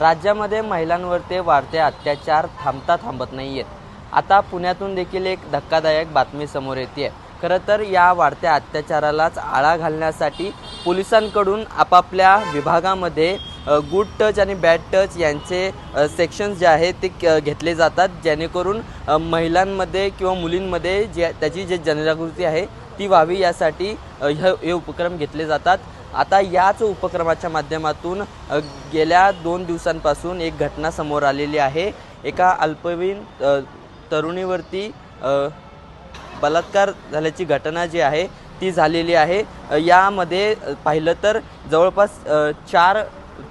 राज्यामध्ये महिलांवरचे वाढते अत्याचार थांबता थांबत नाही आहेत आता पुण्यातून देखील एक धक्कादायक बातमी समोर येते खरं तर या वाढत्या अत्याचारालाच आळा घालण्यासाठी पोलिसांकडून आपापल्या विभागामध्ये गुड टच आणि बॅड टच यांचे सेक्शन्स जे आहेत ते क- घेतले जातात. जेणेकरून महिलांमध्ये किंवा मुलींमध्ये जे त्याची जे जनजागृती आहे ती व्हावी यासाठी हे हे उपक्रम घेतले जातात. आता याच उपक्रमाच्या माध्यमातून गेल्या दोन दिवसांपासून एक घटना समोर आलेली आहे. एका अल्पवयीन तरुणीवरती बलात्कार झाल्याची घटना जी आहे ती झालेली आहे. यामध्ये पाहिलं तर जवळपास चार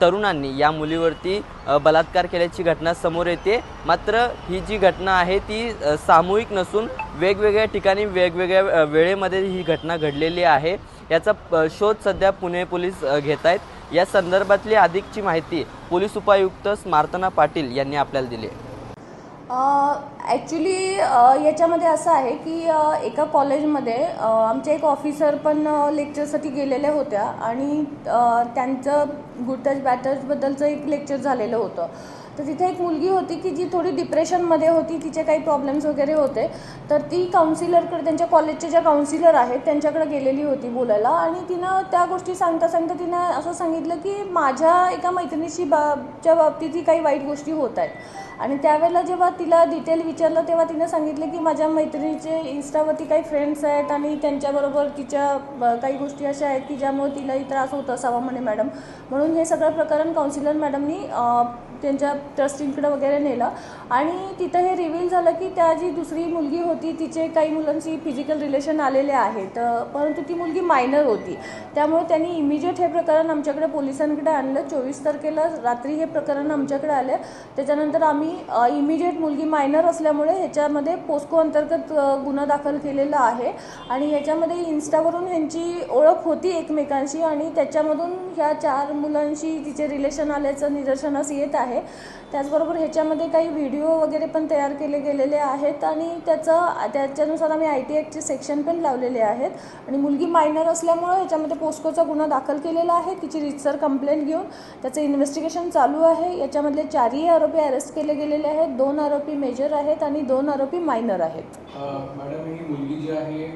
तरुणांनी या मुलीवरती बलात्कार केल्याची घटना समोर येते. मात्र ही जी घटना आहे ती सामूहिक नसून वेगवेगळ्या ठिकाणी वेगवेगळ्या वेळेमध्ये ही घटना घडलेली आहे. याचा शोध सध्या पुणे पोलीस घेत आहेत या संदर्भातली अधिकची माहिती पोलीस उपायुक्त स्मार्तना पाटील यांनी आपल्याला दिली आहे. ॲक्च्युली याच्यामध्ये असं आहे की एका कॉलेजमध्ये आमच्या एक ऑफिसर पण लेक्चरसाठी गेलेल्या होत्या आणि त्यांचं गुड टच एक लेक्चर झालेलं होतं. तर तिथे एक मुलगी होती की जी थोडी डिप्रेशनमध्ये होती तिचे काही प्रॉब्लेम्स वगैरे होते तर ती काउन्सिलरकडे त्यांच्या कॉलेजचे ज्या काउन्सिलर आहेत त्यांच्याकडे गेलेली होती बोलायला. आणि तिनं त्या गोष्टी सांगता सांगता तिनं असं सांगितलं की माझ्या एका मैत्रिणीशी बाबच्या बाबतीतही काही वाईट गोष्टी होत आहेत. आणि त्यावेळेला जेव्हा तिला डिटेल विचारलं तेव्हा तिनं सांगितलं की माझ्या मैत्रिणीचे इन्स्टावरती काही फ्रेंड्स आहेत आणि त्यांच्याबरोबर तिच्या ब- काही गोष्टी अशा आहेत की ज्यामुळे तिलाही त्रास होत असावा म्हणे मॅडम. म्हणून हे सगळं प्रकरण काउन्सिलर मॅडमनी त्यांच्या ट्रस्टींकडं वगैरे नेलं. आणि तिथं हे रिव्हील झालं की त्या जी दुसरी मुलगी होती तिचे काही मुलांशी फिजिकल रिलेशन आलेले आहेत. परंतु ती मुलगी मायनर होती. त्यामुळे त्यांनी इमिजिएट हे प्रकरण आमच्याकडे पोलिसांकडे आणलं. चोवीस तारखेला रात्री हे प्रकरण आमच्याकडे आलं. त्याच्यानंतर आम्ही इमिजिएट मुलगी मायनर असल्यामुळे ह्याच्यामध्ये पोस्को अंतर्गत गुन्हा दाखल केलेला आहे. आणि ह्याच्यामध्ये इन्स्टावरून ह्यांची ओळख होती एकमेकांशी आणि त्याच्यामधून ह्या चार मुलांशी तिचे रिलेशन आल्याचं निदर्शनास येत आहे. त्याचबरोबर ह्याच्यामध्ये काही व्हिडिओ वगैरे पण तयार केले गेलेले आहेत आणि त्याचं त्याच्यानुसार आम्ही आय टी ॲक्टचे सेक्शन पण लावलेले आहेत. आणि मुलगी मायनर असल्यामुळं ह्याच्यामध्ये पोस्कोचा गुन्हा दाखल केलेला आहे. तिची रितसर कंप्लेंट घेऊन त्याचं इन्व्हेस्टिगेशन चालू आहे. याच्यामधले चारही आरोपी अरेस्ट केले गेलेले आहेत. दोन आरोपी मेजर आहेत आणि दोन आरोपी मायनर आहेत. मॅडम ही मुलगी जी आहे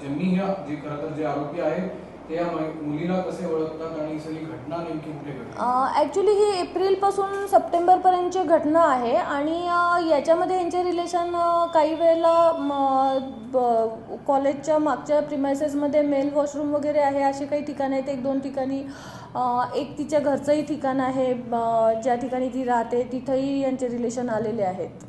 ज्यांनी जे खरं तर जे आरोपी आहेत ते या मुलीला कसे ओळखतात आणि सगळी घटना नेमकी कुठे घडली? ॲक्च्युली ही एप्रिलपासून सप्टेंबरपर्यंतची घटना आहे आणि याच्यामध्ये यांचे रिलेशन काही वेळेला म, ब- कॉलेजच्या मागच्या प्रिमायसेसमध्ये मेल वॉशरूम वगैरे आहे असे काही ठिकाणं आहेत. एक दोन ठिकाणी एक तिच्या घरचंही ठिकाण आहे. ज्या ठिकाणी ती राहते तिथंही यांचे रिलेशन आलेले आहेत.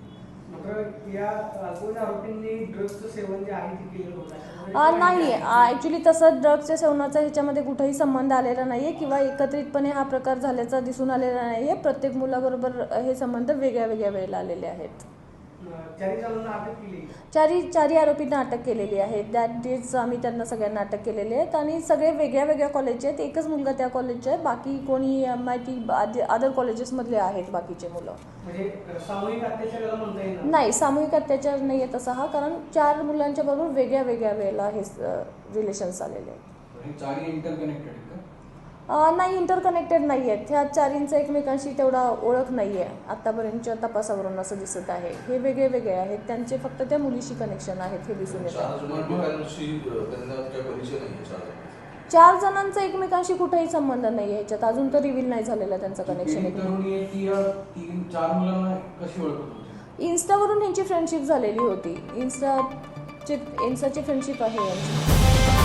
नाही ॲक्च्युली तसं ड्रग्सच्या सेवनाचा ह्याच्यामध्ये कुठेही संबंध आलेला नाही आहे किंवा एकत्रितपणे हा प्रकार झाल्याचा दिसून आलेला नाही आहे प्रत्येक मुलाबरोबर हे संबंध वेगळ्या वेगळ्या वेळेला आलेले आहेत. चारी जणांना अटक केली. चारी चारी आरोपींना अटक केलेली आहे. दॅट डेज आम्ही त्यांना सगळ्यांना अटक केलेली आहेत. आणि सगळे वेगळ्या वेगळ्या कॉलेजचे आहेत. एकच मुलगा त्या कॉलेजचे आहे बाकी कोणी एम आय टी अदर कॉलेजेसमधले आहेत बाकीचे मुलं. म्हणजे नाही सामूहिक अत्याचार नाही आहे तसा हा. कारण चार मुलांच्या बरोबर वेगळ्या वेगळ्या वेळेला हे रिलेशन्स आलेले आहेत. नाही इंटरकनेक्टेड नाही आहेत ह्या चारींचं एकमेकांशी तेवढा ओळख नाही आहे आत्तापर्यंतच्या तपासावरून असं दिसत आहे. हे वेगळे वेगळे आहेत. त्यांचे फक्त त्या मुलीशी कनेक्शन आहेत हे दिसून येत. चार जणांचा. एकमेकांशी कुठेही संबंध नाही आहे ह्याच्यात. अजून तर रिव्हील नाही झालेला त्यांचं कनेक्शन इन्स्टावरून ह्यांची फ्रेंडशिप झालेली होती. इन्स्टाचे इन्स्टाची फ्रेंडशिप आहे यांची.